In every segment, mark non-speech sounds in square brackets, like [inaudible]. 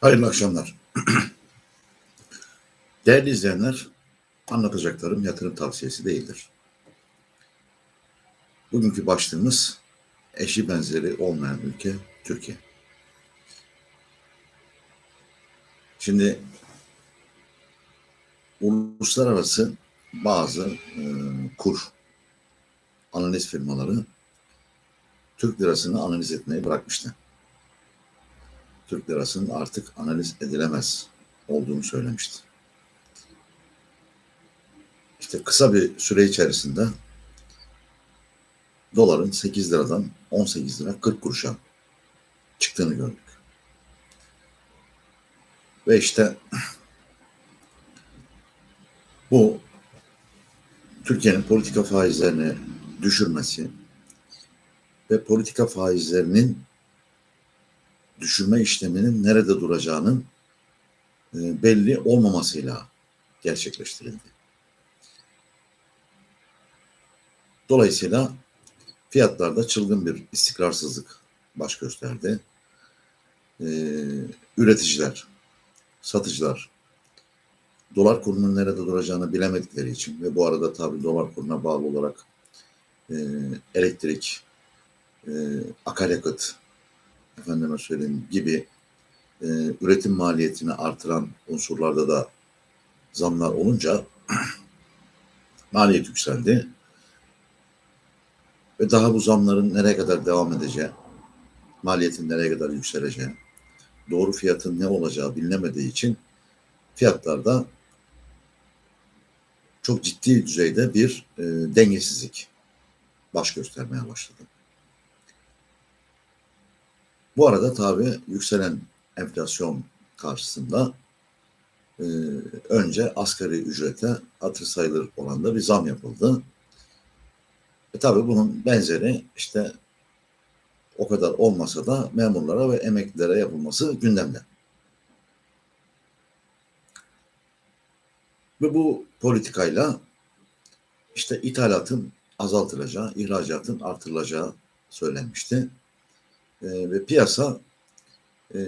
Hayırlı akşamlar. [clears throat] Değerli izleyenler, anlatacaklarım yatırım tavsiyesi değildir. Bugünkü başlığımız eşi benzeri olmayan ülke Türkiye. Şimdi uluslararası bazı e, kur analiz firmaları Türk lirasını analiz etmeyi bırakmıştı. Türk lirasının artık analiz edilemez olduğunu söylemişti. İşte kısa bir süre içerisinde doların 8 liradan 18 lira 40 kuruşa çıktığını gördük. Ve işte [clears throat] bu Türkiye'nin politika faizlerini düşürmesi ve politika faizlerinin düşürme işleminin nerede duracağının e, belli olmamasıyla gerçekleştirildi. Dolayısıyla fiyatlarda çılgın bir istikrarsızlık baş gösterdi. Ee, üreticiler, satıcılar dolar kurunun nerede duracağını bilemedikleri için ve bu arada tabii dolar kuruna bağlı olarak e, elektrik, e, akaryakıt, efendime söyleyeyim gibi e, üretim maliyetini artıran unsurlarda da zamlar olunca [clears throat] maliyet yükseldi. Ve daha bu zamların nereye kadar devam edeceği, maliyetin nereye kadar yükseleceği, doğru fiyatın ne olacağı bilinemediği için fiyatlarda çok ciddi düzeyde bir e, dengesizlik baş göstermeye başladı. Bu arada tabii yükselen enflasyon karşısında e, önce asgari ücrete hatır sayılır oranda bir zam yapıldı. E tabii bunun benzeri işte o kadar olmasa da memurlara ve emeklilere yapılması gündemde. Ve bu politikayla işte ithalatın azaltılacağı, ihracatın artırılacağı söylenmişti. E, ve piyasa e,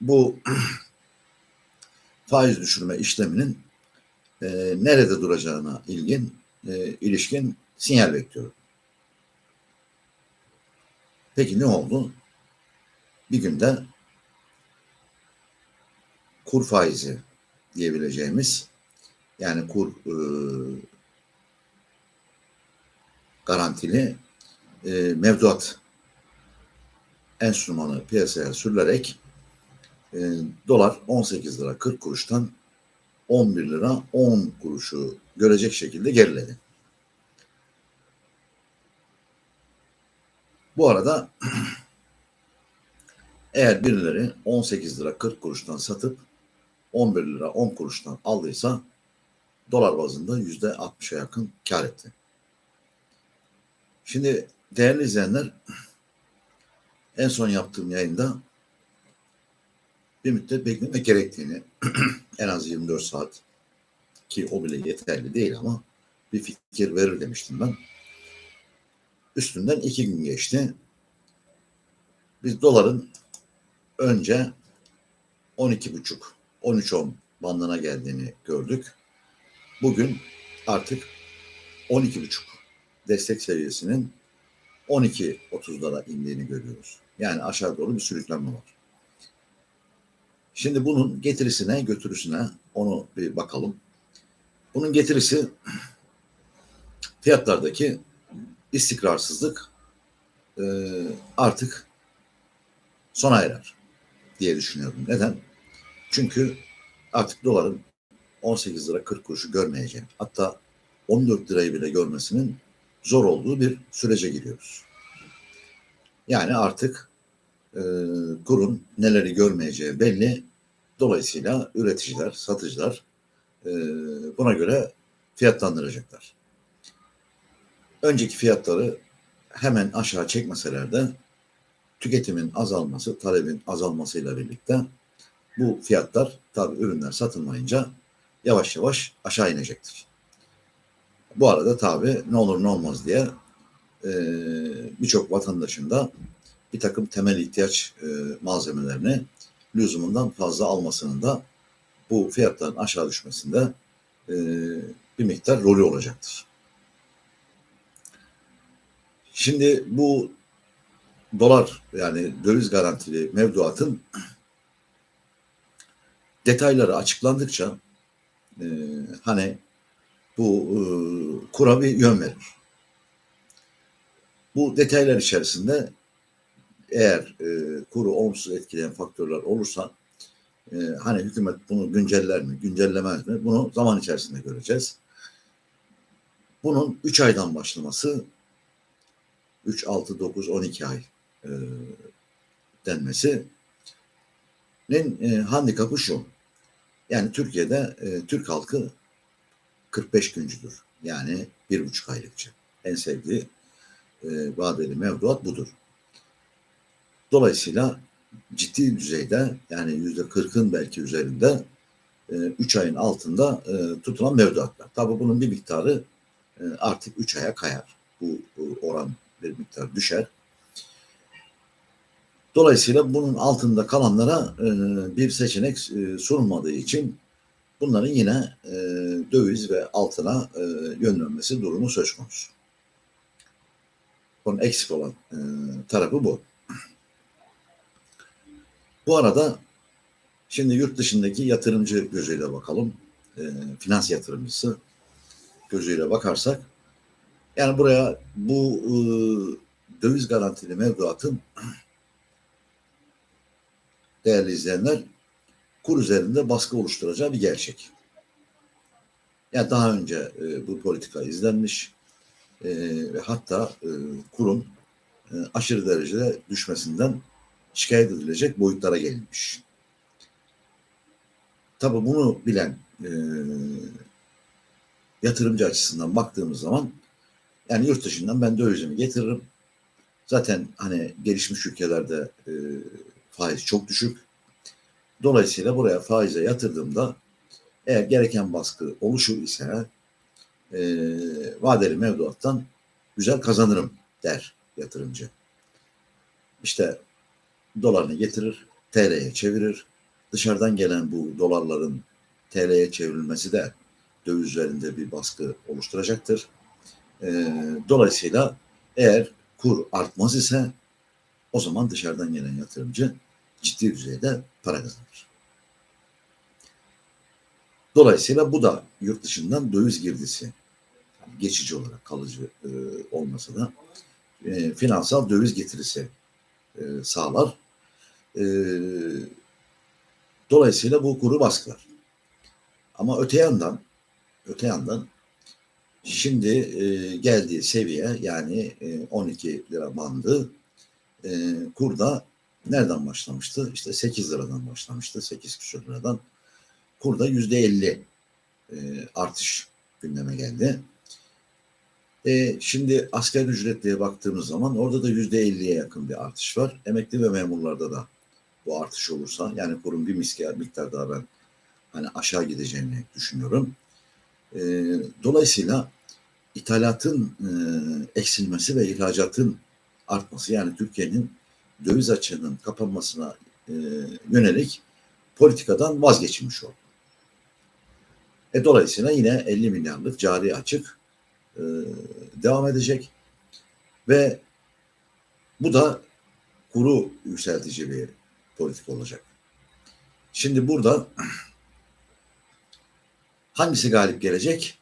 bu [clears throat] faiz düşürme işleminin e, nerede duracağına ilgin e, ilişkin sinyal bekliyorum. Peki ne oldu? Bir günde kur faizi diyebileceğimiz yani kur e, garantili e, mevduat enstrümanı piyasaya sürülerek e, dolar 18 lira 40 kuruştan 11 lira 10 kuruşu görecek şekilde geriledi. Bu arada [clears throat] eğer birileri 18 lira 40 kuruştan satıp 11 lira 10 kuruştan aldıysa dolar bazında yüzde 60'a yakın kar etti. Şimdi değerli izleyenler [clears throat] en son yaptığım yayında bir müddet beklemek gerektiğini [clears throat] en az 24 saat ki o bile yeterli değil ama bir fikir verir demiştim ben. Üstünden iki gün geçti. Biz doların önce 12,5 13-10 bandına geldiğini gördük. Bugün artık 12,5 destek seviyesinin 12.30'lara indiğini görüyoruz. Yani aşağı doğru bir sürüklenme var. Şimdi bunun getirisine götürüsüne onu bir bakalım. Bunun getirisi fiyatlardaki istikrarsızlık e, artık sona erer diye düşünüyorum. Neden? Çünkü artık doların 18 lira 40 kuruşu görmeyeceğim. Hatta 14 lirayı bile görmesinin zor olduğu bir sürece giriyoruz. Yani artık e, kurun neleri görmeyeceği belli. Dolayısıyla üreticiler, satıcılar e, buna göre fiyatlandıracaklar. Önceki fiyatları hemen aşağı çekmeseler de tüketimin azalması, talebin azalmasıyla birlikte bu fiyatlar tabi ürünler satılmayınca yavaş yavaş aşağı inecektir. Bu arada tabi ne olur ne olmaz diye e, birçok vatandaşın da bir takım temel ihtiyaç e, malzemelerini lüzumundan fazla almasının da bu fiyatların aşağı düşmesinde e, bir miktar rolü olacaktır. Şimdi bu dolar yani döviz garantili mevduatın detayları açıklandıkça e, hani bu e, kura bir yön verir. Bu detaylar içerisinde eğer e, kuru olumsuz etkileyen faktörler olursa e, hani hükümet bunu günceller mi, güncellemez mi bunu zaman içerisinde göreceğiz. Bunun 3 aydan başlaması 3, 6, 9, 12 ay e, denmesi e, handikapı şu. Yani Türkiye'de e, Türk halkı 45 güncüdür. Yani bir buçuk aylıkça. En sevdiği e, mevduat budur. Dolayısıyla ciddi düzeyde yani yüzde kırkın belki üzerinde e, üç ayın altında e, tutulan mevduatlar. Tabii bunun bir miktarı e, artık üç aya kayar. Bu, oran bir miktar düşer. Dolayısıyla bunun altında kalanlara e, bir seçenek e, sunulmadığı için bunların yine döviz ve altına e, yönlenmesi durumu söz konusu. Bunun eksik olan e, tarafı bu. Bu arada şimdi yurt dışındaki yatırımcı gözüyle bakalım. E, finans yatırımcısı gözüyle bakarsak yani buraya bu e, döviz garantili mevduatın değerli izleyenler kur üzerinde baskı oluşturacağı bir gerçek. Yani daha önce e, bu politika izlenmiş e, ve hatta e, kurun e, aşırı derecede düşmesinden şikayet edilecek boyutlara gelinmiş. Tabi bunu bilen e, yatırımcı açısından baktığımız zaman yani yurt dışından ben dövizimi getiririm. Zaten hani gelişmiş ülkelerde e, faiz çok düşük. Dolayısıyla buraya faize yatırdığımda eğer gereken baskı oluşur ise e, vadeli mevduattan güzel kazanırım der yatırımcı. İşte dolarını getirir, TL'ye çevirir. Dışarıdan gelen bu dolarların TL'ye çevrilmesi de döviz üzerinde bir baskı oluşturacaktır. E, dolayısıyla eğer kur artmaz ise o zaman dışarıdan gelen yatırımcı ciddi düzeyde para kazanır. Dolayısıyla bu da yurt dışından döviz girdisi geçici olarak kalıcı e, olmasa da e, finansal döviz getirisi e, sağlar. E, dolayısıyla bu kuru baskılar. Ama öte yandan öte yandan şimdi e, geldiği seviye yani e, 12 lira bandı e, kurda nereden başlamıştı? İşte 8 liradan başlamıştı. 8 küsur liradan. Kurda yüzde 50 e, artış gündeme geldi. E, şimdi asgari ücretliye baktığımız zaman orada da yüzde 50'ye yakın bir artış var. Emekli ve memurlarda da bu artış olursa yani kurun bir miktar, miktar daha ben hani aşağı gideceğini düşünüyorum. E, dolayısıyla ithalatın e, eksilmesi ve ihracatın artması yani Türkiye'nin döviz açığının kapanmasına e, yönelik politikadan vazgeçilmiş oldu. E, dolayısıyla yine 50 milyarlık cari açık e, devam edecek ve bu da kuru yükseltici bir politik olacak. Şimdi burada [clears throat] hangisi galip gelecek?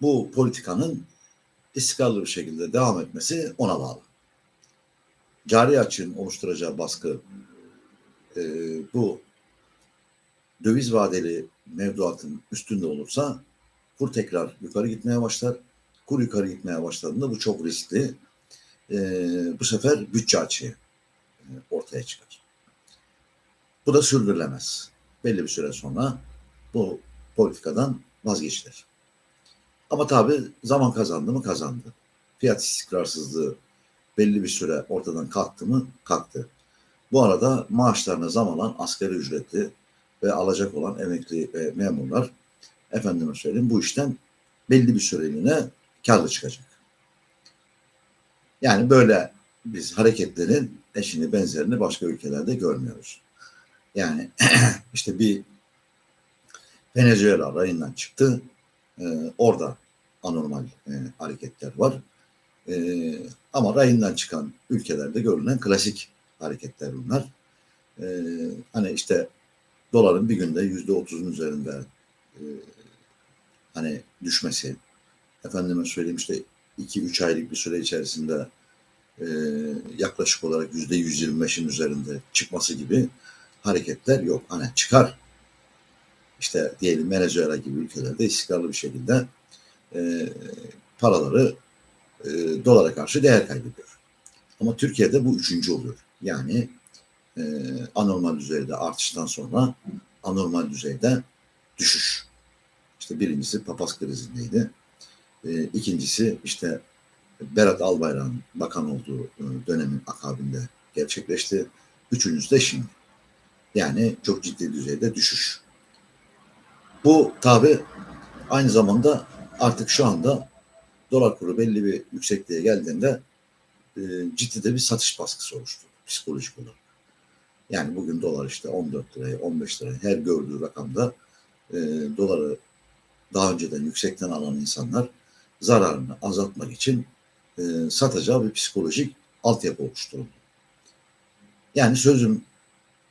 Bu politikanın istikrarlı bir şekilde devam etmesi ona bağlı cari açığın oluşturacağı baskı e, bu döviz vadeli mevduatın üstünde olursa kur tekrar yukarı gitmeye başlar. Kur yukarı gitmeye başladığında bu çok riskli. E, bu sefer bütçe açığı e, ortaya çıkar. Bu da sürdürülemez. Belli bir süre sonra bu politikadan vazgeçilir. Ama tabii zaman kazandı mı kazandı. Fiyat istikrarsızlığı belli bir süre ortadan kalktı mı kalktı. Bu arada maaşlarına zam alan asgari ücretli ve alacak olan emekli ve memurlar efendime söyleyeyim bu işten belli bir süreliğine karlı çıkacak. Yani böyle biz hareketlerin eşini benzerini başka ülkelerde görmüyoruz. Yani [clears throat] işte bir Venezuela rayından çıktı. Ee, orada anormal e, hareketler var. Ee, ama rayından çıkan ülkelerde görülen klasik hareketler bunlar. Ee, hani işte doların bir günde yüzde otuzun üzerinde e, hani düşmesi, efendime söyleyeyim işte 2-3 aylık bir süre içerisinde e, yaklaşık olarak yüzde 125'in üzerinde çıkması gibi hareketler yok. Hani çıkar. İşte diyelim Venezuela gibi ülkelerde istikrarlı bir şekilde e, paraları e, dolara karşı değer kaybediyor. Ama Türkiye'de bu üçüncü oluyor. Yani e, anormal düzeyde artıştan sonra anormal düzeyde düşüş. İşte birincisi papaz krizindeydi. E, ikincisi işte Berat Albayrak'ın bakan olduğu e, dönemin akabinde gerçekleşti. Üçüncüsü de şimdi. Yani çok ciddi düzeyde düşüş. Bu tabi aynı zamanda artık şu anda dolar kuru belli bir yüksekliğe geldiğinde e, ciddi de bir satış baskısı oluştu psikolojik olarak. Yani bugün dolar işte 14 liraya 15 liraya her gördüğü rakamda e, doları daha önceden yüksekten alan insanlar zararını azaltmak için e, satacağı bir psikolojik altyapı oluşturuldu. Yani sözüm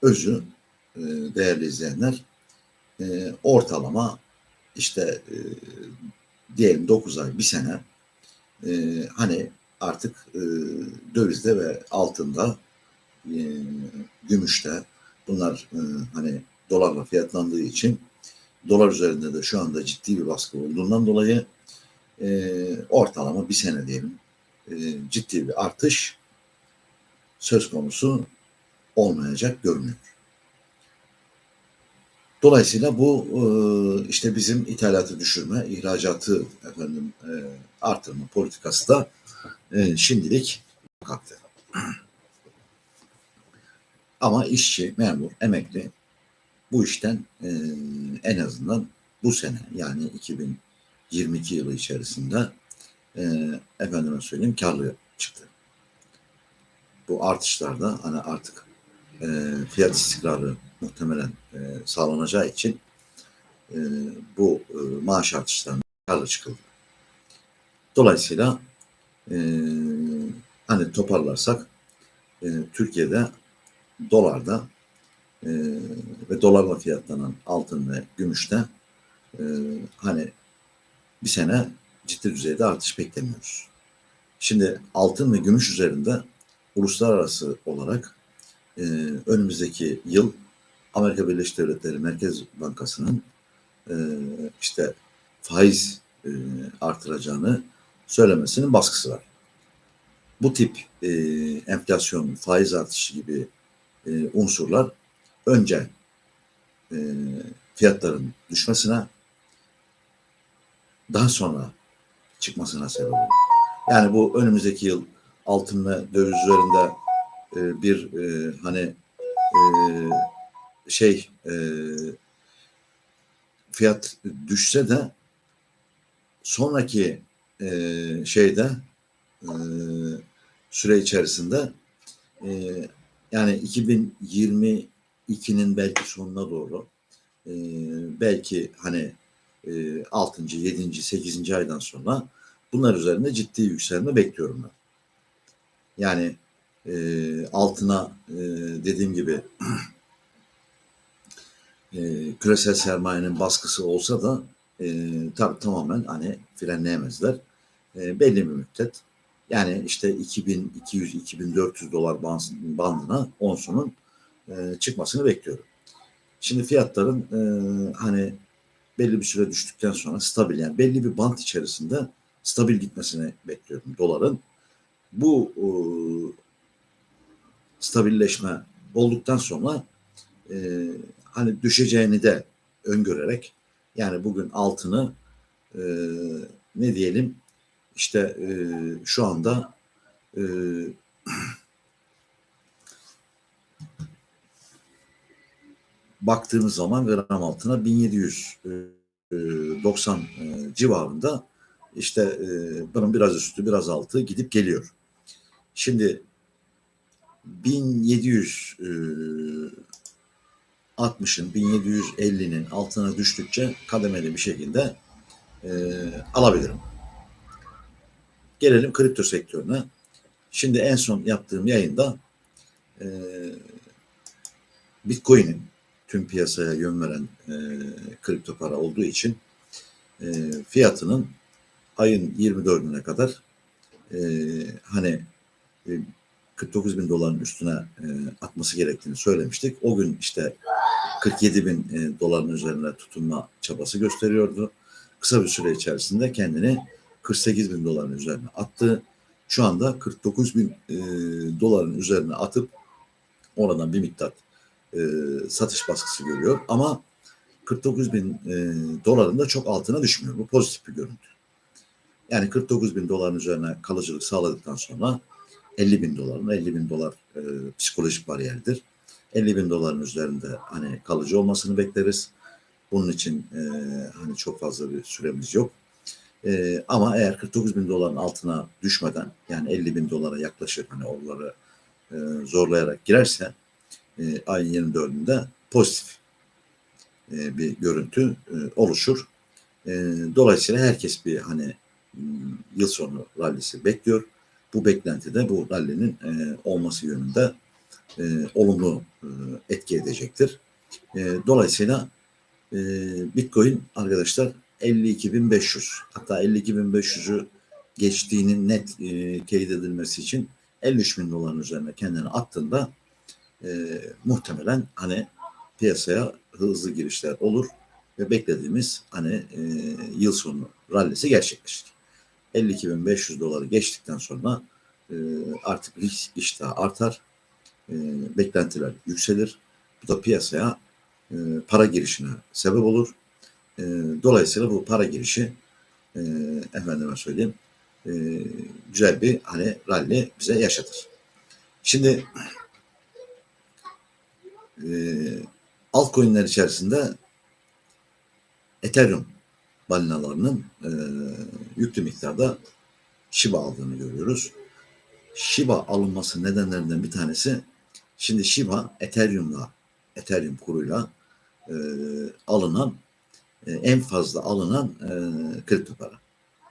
özü e, değerli izleyenler e, ortalama işte e, diyelim 9 ay bir sene e, hani artık e, dövizde ve altında e, gümüşte bunlar e, hani dolarla fiyatlandığı için dolar üzerinde de şu anda ciddi bir baskı olduğundan dolayı e, ortalama bir sene diyelim e, ciddi bir artış söz konusu olmayacak görünüyor. Dolayısıyla bu e, işte bizim ithalatı düşürme, ihracatı efendim e, artırma politikası da e, şimdilik kalktı. Ama işçi, memur, emekli bu işten en azından bu sene yani 2022 yılı içerisinde efendime söyleyeyim karlı çıktı. Bu artışlarda hani artık fiyat istikrarı muhtemelen e, sağlanacağı için e, bu e, maaş artışlarına karlı çıkıldı. Dolayısıyla e, hani toparlarsak e, Türkiye'de dolarda e, ve dolarla fiyatlanan altın ve gümüşte e, hani bir sene ciddi düzeyde artış beklemiyoruz. Şimdi altın ve gümüş üzerinde uluslararası olarak e, önümüzdeki yıl Amerika Birleşik Devletleri Merkez Bankası'nın e, işte faiz e, artıracağını söylemesinin baskısı var. Bu tip e, enflasyon, faiz artışı gibi e, unsurlar önce e, fiyatların düşmesine daha sonra çıkmasına sebep olur. Yani bu önümüzdeki yıl altın ve döviz üzerinde e, bir e, hani e, şey e, fiyat düşse de sonraki e, şeyde e, süre içerisinde e, yani 2022'nin belki sonuna doğru e, belki hani e, 6. 7. 8. aydan sonra bunlar üzerinde ciddi yükselme bekliyorum ben. Yani e, altına e, dediğim gibi [clears throat] e, küresel sermayenin baskısı olsa da e, tabii tamamen hani frenleyemezler. E, belli bir müddet yani işte 2200-2400 dolar bandına onsunun e, çıkmasını bekliyorum. Şimdi fiyatların e, hani belli bir süre düştükten sonra stabil yani belli bir bant içerisinde stabil gitmesini bekliyorum doların. Bu e, stabilleşme olduktan sonra e, hani düşeceğini de öngörerek yani bugün altını e, ne diyelim işte e, şu anda e, [clears throat] baktığımız zaman gram altına 1790 e, civarında işte e, bunun biraz üstü biraz altı gidip geliyor. Şimdi 1700 e, 1760'ın 1750'nin altına düştükçe kademeli bir şekilde e, alabilirim. Gelelim kripto sektörüne. Şimdi en son yaptığım yayında e, Bitcoin'in tüm piyasaya yön veren e, kripto para olduğu için e, fiyatının ayın 24'üne kadar e, hani e, 49 bin doların üstüne e, atması gerektiğini söylemiştik. O gün işte 47 bin e, doların üzerine tutunma çabası gösteriyordu. Kısa bir süre içerisinde kendini 48 bin doların üzerine attı. Şu anda 49 bin e, doların üzerine atıp oradan bir miktar e, satış baskısı görüyor. Ama 49 bin e, doların da çok altına düşmüyor. Bu pozitif bir görüntü. Yani 49 bin doların üzerine kalıcılık sağladıktan sonra 50 bin doların, 50 bin dolar e, psikolojik bariyerdir. 50 bin doların üzerinde hani kalıcı olmasını bekleriz. Bunun için e, hani çok fazla bir süremiz yok. E, ama eğer 49 bin doların altına düşmeden yani 50 bin dolara yaklaşık hani oraları e, zorlayarak girerse e, ayın 24'ünde pozitif e, bir görüntü e, oluşur. E, dolayısıyla herkes bir hani m, yıl sonu rallisi bekliyor. Bu beklentide bu rallinin e, olması yönünde e, olumlu e, etki edecektir. E, dolayısıyla e, Bitcoin arkadaşlar 52.500 hatta 52.500'ü geçtiğinin net e, teyit edilmesi için 53 bin doların üzerine kendini attığında e, muhtemelen hani piyasaya hızlı girişler olur ve beklediğimiz hani e, yıl sonu rallisi gerçekleşir. 52.500 doları geçtikten sonra e, artık risk iştahı artar, e, beklentiler yükselir. Bu da piyasaya e, para girişine sebep olur. E, dolayısıyla bu para girişi e, efendime söyleyeyim e, güzel bir hani rally bize yaşatır. Şimdi e, altcoin'ler içerisinde Ethereum balinalarının e, yüklü miktarda Shiba aldığını görüyoruz. Shiba alınması nedenlerinden bir tanesi şimdi Shiba Ethereum'la Ethereum kuruyla e, alınan e, en fazla alınan e, kripto para.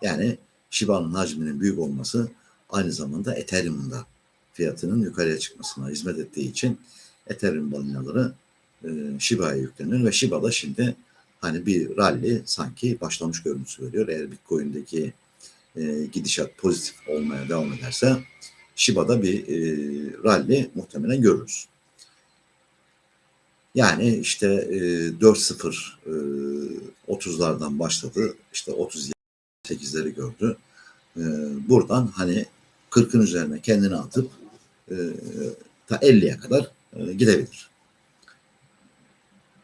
Yani Shiba'nın hacminin büyük olması aynı zamanda Ethereum'un da fiyatının yukarıya çıkmasına hizmet ettiği için Ethereum balinaları e, Shiba'ya yükleniyor ve Shiba da şimdi hani bir rally sanki başlamış görüntüsü veriyor. Eğer Bitcoin'deki e, gidişat pozitif olmaya devam ederse Shiba'da bir e, rally muhtemelen görürüz. Yani işte 4-0 e, 30'lardan başladı. İşte 38'leri gördü. E, buradan hani 40'ın üzerine kendini atıp e, ta 50'ye kadar e, gidebilir.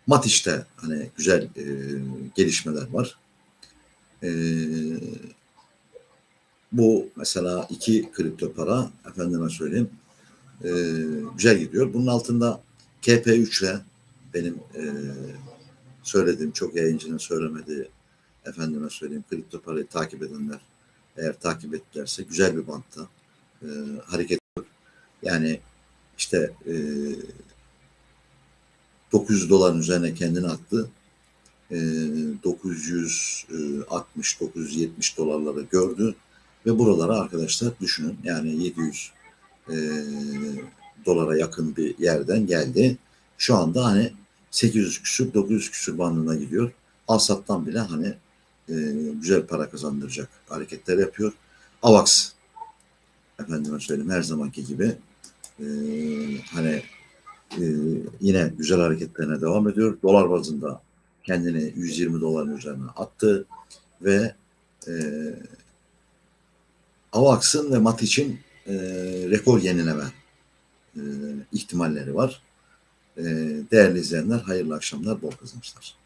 Matiş'te hani güzel e, gelişmeler var. E, bu mesela iki kripto para efendime söyleyeyim e, güzel gidiyor. Bunun altında KP3 ile benim e, söylediğim çok yayıncının söylemediği efendime söyleyeyim kripto parayı takip edenler eğer takip ettilerse güzel bir bantta e, hareket ediyor. Yani işte e, 900 doların üzerine kendini attı. E, 960-970 dolarları gördü ve buralara arkadaşlar düşünün yani 700 e, dolara yakın bir yerden geldi. Şu anda hani 800 küsür 900 küsür bandına gidiyor. Alsat'tan bile hani e, güzel para kazandıracak hareketler yapıyor. AVAX efendime söyleyeyim her zamanki gibi e, hani e, yine güzel hareketlerine devam ediyor. Dolar bazında kendini 120 doların üzerine attı ve e, AVAX'ın ve MATİÇ'in e, rekor yenileme e, ihtimalleri var. E, değerli izleyenler hayırlı akşamlar, bol kazançlar.